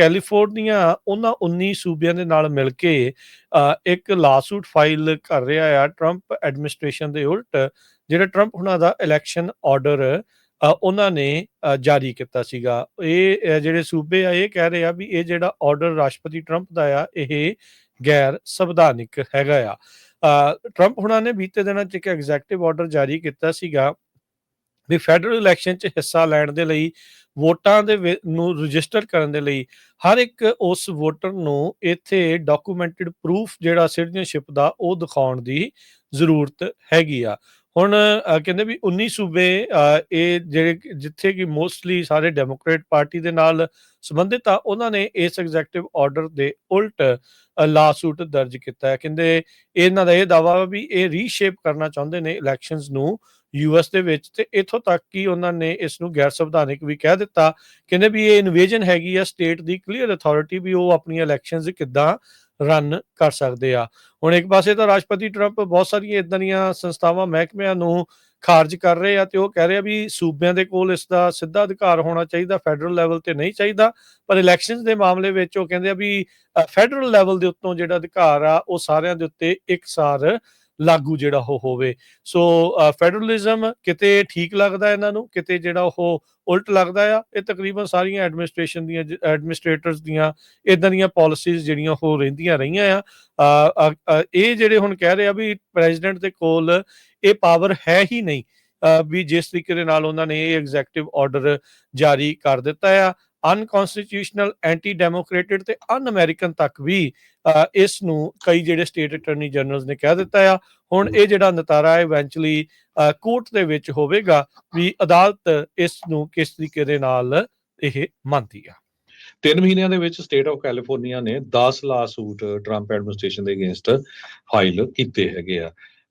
California ਉਹਨਾਂ 19 ਸੂਬਿਆਂ ਦੇ ਨਾਲ ਮਿਲ ਕੇ ਇੱਕ ਲਾਸੂਟ ਫਾਈਲ ਕਰ ਰਿਹਾ ਆ ਟਰੰਪ ਐਡਮਿਨਿਸਟ੍ਰੇਸ਼ਨ ਦੇ ਉਲਟ, ਜਿਹੜਾ ਟਰੰਪ ਹੁਣਾਂ ਦਾ ਇਲੈਕਸ਼ਨ ਆਰਡਰ ਉਹਨਾਂ ਨੇ ਜਾਰੀ ਕੀਤਾ ਸੀਗਾ। ਇਹ ਜਿਹੜੇ ਸੂਬੇ ਆ, ਇਹ ਕਹਿ ਰਹੇ ਆ ਵੀ ਇਹ ਜਿਹੜਾ ਆਰਡਰ ਰਾਸ਼ਟਰਪਤੀ ਟਰੰਪ ਦਾ ਆ, ਇਹ ਗੈਰ ਸੰਵਿਧਾਨਿਕ ਹੈਗਾ ਆ। ਟਰੰਪ ਹੁਣਾਂ ਨੇ ਬੀਤੇ ਦਿਨਾਂ 'ਚ ਇੱਕ ਐਗਜ਼ੈਕਟਿਵ ਆਰਡਰ ਜਾਰੀ ਕੀਤਾ ਸੀਗਾ। ਵੀ ਫੈਡਰਲ ਇਲੈਕਸ਼ਨ 'ਚ ਹਿੱਸਾ ਲੈਣ ਦੇ ਲਈ, ਵੋਟਾਂ ਦੇ ਨੂੰ ਰਜਿਸਟਰ ਕਰਨ ਦੇ ਲਈ, ਹਰ ਇੱਕ ਉਸ ਵੋਟਰ ਨੂੰ ਇੱਥੇ ਡਾਕੂਮੈਂਟਡ ਪ੍ਰੂਫ ਜਿਹੜਾ ਸਿਟੀਜ਼ਨਸ਼ਿਪ ਦਾ ਉਹ ਦਿਖਾਉਣ ਦੀ ਜ਼ਰੂਰਤ ਹੈਗੀ ਆ। ਹੁਣ ਕਹਿੰਦੇ ਵੀ 19 ਸੂਬੇ ਇਹ ਜਿਹੜੇ ਜਿੱਥੇ ਕਿ ਮੋਸਟਲੀ ਸਾਰੇ ਡੈਮੋਕ੍ਰੇਟ ਪਾਰਟੀ ਦੇ ਨਾਲ ਸੰਬੰਧਿਤ ਆ, ਉਹਨਾਂ ਨੇ ਇਸ ਐਗਜ਼ੈਕਟਿਵ ਆਰਡਰ ਦੇ ਉਲਟ ਲਾਸੂਟ ਦਰਜ ਕੀਤਾ ਹੈ। ਕਹਿੰਦੇ ਇਹਨਾਂ ਦਾ ਇਹ ਦਾਵਾ ਵਾ ਵੀ ਇਹ ਰੀਸ਼ੇਪ ਕਰਨਾ ਚਾਹੁੰਦੇ ਨੇ ਇਲੈਕਸ਼ਨਸ ਨੂੰ ਯੂਐਸ ਦੇ ਵਿੱਚ ਤੇ ਇਥੋਂ ਤੱਕ ਕਿ ਉਹਨਾਂ ਨੇ ਇਸ ਨੂੰ ਗੈਰ ਸੰਵਿਧਾਨਿਕ ਵੀ ਕਹਿ ਦਿੱਤਾ। ਕਹਿੰਦੇ ਵੀ ਇਹ ਇਨਵੇਜਨ ਹੈਗੀ ਆ ਸਟੇਟ ਦੀ ਕਲੀਅਰ ਅਥਾਰਟੀ ਵੀ ਉਹ ਆਪਣੀਆਂ ਇਲੈਕਸ਼ਨਸ ਕਿੱਦਾਂ ਰਨ ਕਰ ਸਕਦੇ ਆ। ਹੁਣ ਇੱਕ ਪਾਸੇ ਤਾਂ ਰਾਸ਼ਟਰਪਤੀ ਟਰੰਪ ਬਹੁਤ ਸਾਰੀਆਂ ਇਦਾਂ ਦੀਆਂ ਸੰਸਥਾਵਾਂ, ਮਹਿਕਮਿਆਂ ਨੂੰ ਖਾਰਜ ਕਰ ਰਹੇ ਆ ਤੇ ਉਹ ਕਹਿ ਰਹੇ ਆ ਵੀ ਸੂਬਿਆਂ ਦੇ ਕੋਲ ਇਸ ਦਾ ਸਿੱਧਾ ਅਧਿਕਾਰ ਹੋਣਾ ਚਾਹੀਦਾ, ਫੈਡਰਲ ਲੈਵਲ ਤੇ ਨਹੀਂ ਚਾਹੀਦਾ, ਪਰ ਇਲੈਕਸ਼ਨਸ ਦੇ ਮਾਮਲੇ ਵਿੱਚ ਉਹ ਕਹਿੰਦੇ ਆ ਵੀ ਫੈਡਰਲ ਲੈਵਲ ਦੇ ਉੱਤੋਂ ਜਿਹੜਾ ਅਧਿਕਾਰ ਆ, ਉਹ ਸਾਰਿਆਂ ਦੇ ਉੱਤੇ ਇੱਕਸਾਰ ਲਾਗੂ ਜਿਹੜਾ ਉਹ ਹੋਵੇ। ਸੋ ਫੈਡਰਲਿਜ਼ਮ ਕਿਤੇ ਠੀਕ ਲੱਗਦਾ ਇਹਨਾਂ ਨੂੰ? ਕਿਤੇ ਜਿਹੜਾ ਉਹ ਉਲਟ ਲੱਗਦਾ ਆ? ਇਹ ਤਕਰੀਬਨ ਸਾਰੀਆਂ ਐਡਮਿਨਿਸਟ੍ਰੇਸ਼ਨ ਦੀਆਂ ਐਡਮਿਨਿਸਟ੍ਰੇਟਰਸ ਦੀਆਂ ਇਦਾਂ ਦੀਆਂ ਪਾਲਿਸੀਜ਼ ਜਿਹੜੀਆਂ ਉਹ ਰਹਿੰਦੀਆਂ ਰਹੀਆਂ ਆ। ਇਹ ਜਿਹੜੇ ਹੁਣ ਕਹਿ ਰਹੇ ਆ ਵੀ ਪ੍ਰੈਜ਼ੀਡੈਂਟ ਦੇ ਕੋਲ ਇਹ ਪਾਵਰ ਹੈ ਹੀ ਨਹੀਂ। ਵੀ ਜਿਸ ਤਰੀਕੇ ਦੇ ਨਾਲ ਉਹਨਾਂ ਨੇ ਇਹ ਐਗਜ਼ੈਕਟਿਵ ਆਰਡਰ ਜਾਰੀ ਕਰ ਦਿੱਤਾ ਆ। ਅਨਕਨਸਟੀਟਿਊਸ਼ਨਲ ਐਂਟੀ ਡੈਮੋਕ੍ਰੇਟਿਡ ਤੇ ਅਨ ਅਮਰੀਕਨ ਤੱਕ ਵੀ ਇਸ ਨੂੰ ਕਈ ਜਿਹੜੇ ਸਟੇਟ ਅਟਾਰਨੀ ਜਨਰਲਸ ਨੇ ਕਹਿ ਦਿੱਤਾ ਆ। ਹੁਣ ਇਹ ਜਿਹੜਾ ਨਤਾਰਾ ਹੈ ਇਵੈਂਚੁਅਲੀ ਕੋਰਟ ਦੇ ਵਿੱਚ ਹੋਵੇਗਾ ਵੀ ਅਦਾਲਤ ਇਸ ਨੂੰ ਕਿਸ ਤਰੀਕੇ ਦੇ ਨਾਲ ਇਹ ਮੰਨਦੀ ਆ। ਤਿੰਨ ਮਹੀਨਿਆਂ ਦੇ ਵਿੱਚ ਸਟੇਟ ਆਫ ਕੈਲੀਫੋਰਨੀਆ ਨੇ 10 ਲਾਸੂਟ ਟਰੰਪ ਐਡਮਿਨਿਸਟ੍ਰੇਸ਼ਨ ਦੇ ਅਗੇਂਸਟ ਫਾਈਲ ਕੀਤੇ ਹੈਗੇ ਆ।